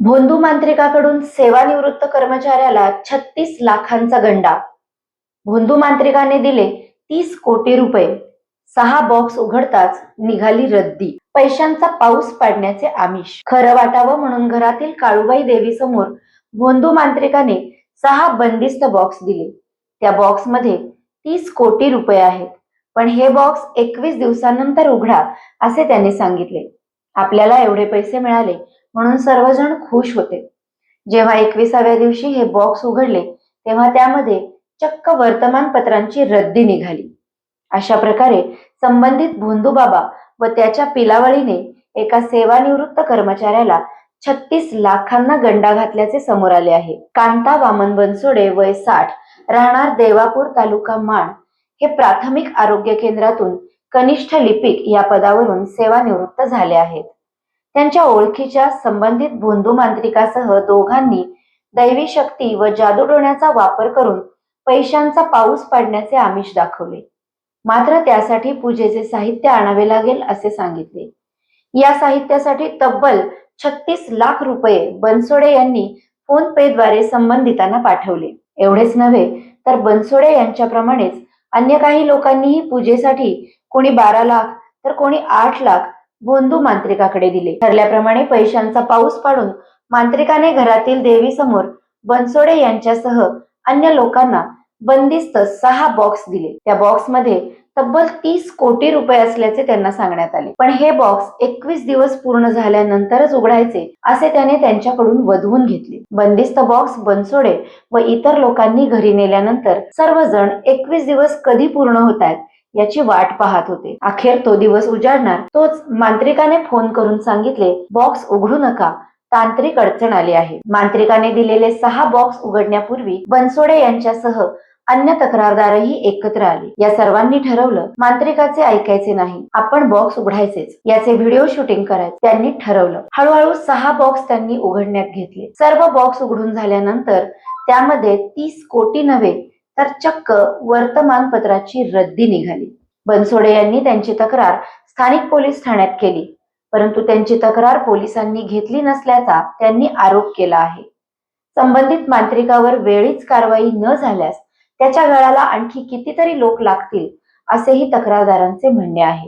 भोंदू मांत्रिकाकडून सेवानिवृत्त कर्मचाऱ्याला छत्तीस लाखांचा गंडा. भोंदू मांत्रिकाने दिले तीस कोटी रुपये. सहा बॉक्स उघडताच निघाली रद्दी. पैशांचा पाऊस पाडण्याचे आमिष. खरं वाटावं म्हणून घरातील काळूबाई देवी समोर भोंदू मांत्रिकाने सहा बंदिस्त बॉक्स दिले. त्या बॉक्समध्ये तीस कोटी रुपये आहेत. पण हे बॉक्स एकवीस दिवसानंतर उघडा असे त्यांनी सांगितले. आपल्याला एवढे पैसे मिळाले म्हणून सर्वजण खुश होते. जेव्हा एकविसाव्या दिवशी हे बॉक्स उघडले तेव्हा त्यामध्ये चक्क वर्तमानपत्रांची रद्दी निघाली. अशा प्रकारे संबंधित भोंदूबाबा व त्याच्या पिलावळीने एका सेवानिवृत्त कर्मचाऱ्याला छत्तीस लाखांना गंडा घातल्याचे समोर आले आहे. कांता वामन बनसोडे वय साठ राहणार देवापूर तालुका माण हे प्राथमिक आरोग्य केंद्रातून कनिष्ठ लिपिक या पदावरून सेवानिवृत्त झाले आहेत. त्यांच्या ओळखीच्या संबंधित भोंदू मांत्रिकासह दोघांनी दैवी शक्ती व जादूटोण्याचा वापर करून पैशांचा पाऊस पाडण्याचे आमिष दाखवले. मात्र त्यासाठी पूजेचे साहित्य आणावे लागेल असे सांगितले. या साहित्यासाठी तब्बल छत्तीस लाख रुपये बनसोडे यांनी फोन पे द्वारे संबंधितांना पाठवले. एवढेच नव्हे तर बनसोडे यांच्याप्रमाणेच अन्य काही लोकांनीही पूजेसाठी कोणी बारा लाख तर कोणी आठ लाख भोंदू मांत्रिकाकडे दिले. ठरल्याप्रमाणे पैशांचा पाऊस पाडून मांत्रिकाने घरातील देवी समोर बनसोडे यांच्यासह अन्य लोकांना बंदिस्त सहा बॉक्स दिले. त्या बॉक्समध्ये तब्बल तीस कोटी रुपये असल्याचे त्यांना सांगण्यात आले. पण हे बॉक्स एकवीस दिवस पूर्ण झाल्यानंतरच उघडायचे असे त्याने त्यांच्याकडून वधवून घेतले. बंदिस्त बॉक्स बनसोडे व इतर लोकांनी घरी नेल्यानंतर सर्वजण एकवीस दिवस कधी पूर्ण होत आहेत याची वाट पाहत होते. अखेर तो दिवस उजाडणार. तोच मांत्रिकाने फोन करून सांगितले बॉक्स उघडू नका. तांत्रिक अडचण आली आहे. मांत्रिकाने दिलेले सहा बॉक्स उघडण्यापूर्वी बनसोडे यांच्यासह अन्य तक्रारदारही एकत्र आले. या सर्वांनी ठरवलं मांत्रिकाचे ऐकायचे नाही. आपण बॉक्स उघडायचेच. याचे व्हिडिओ शूटिंग करायचे. त्यांनी ठरवलं. हळूहळू सहा बॉक्स त्यांनी उघडण्यात घेतले. सर्व बॉक्स उघडून झाल्यानंतर त्यामध्ये तीस कोटी नव्हे तर चक्क वर्तमानपत्राची रद्दी निघाली. बनसोडे यांनी त्यांची तक्रार स्थानिक पोलीस ठाण्यात केली. परंतु त्यांची तक्रार पोलिसांनी घेतली नसल्याचा त्यांनी आरोप केला आहे. संबंधित मांत्रिकावर वेळीच कारवाई न झाल्यास त्याच्या गळाला आणखी कितीतरी लोक लागतील असेही तक्रारदारांचे म्हणणे आहे.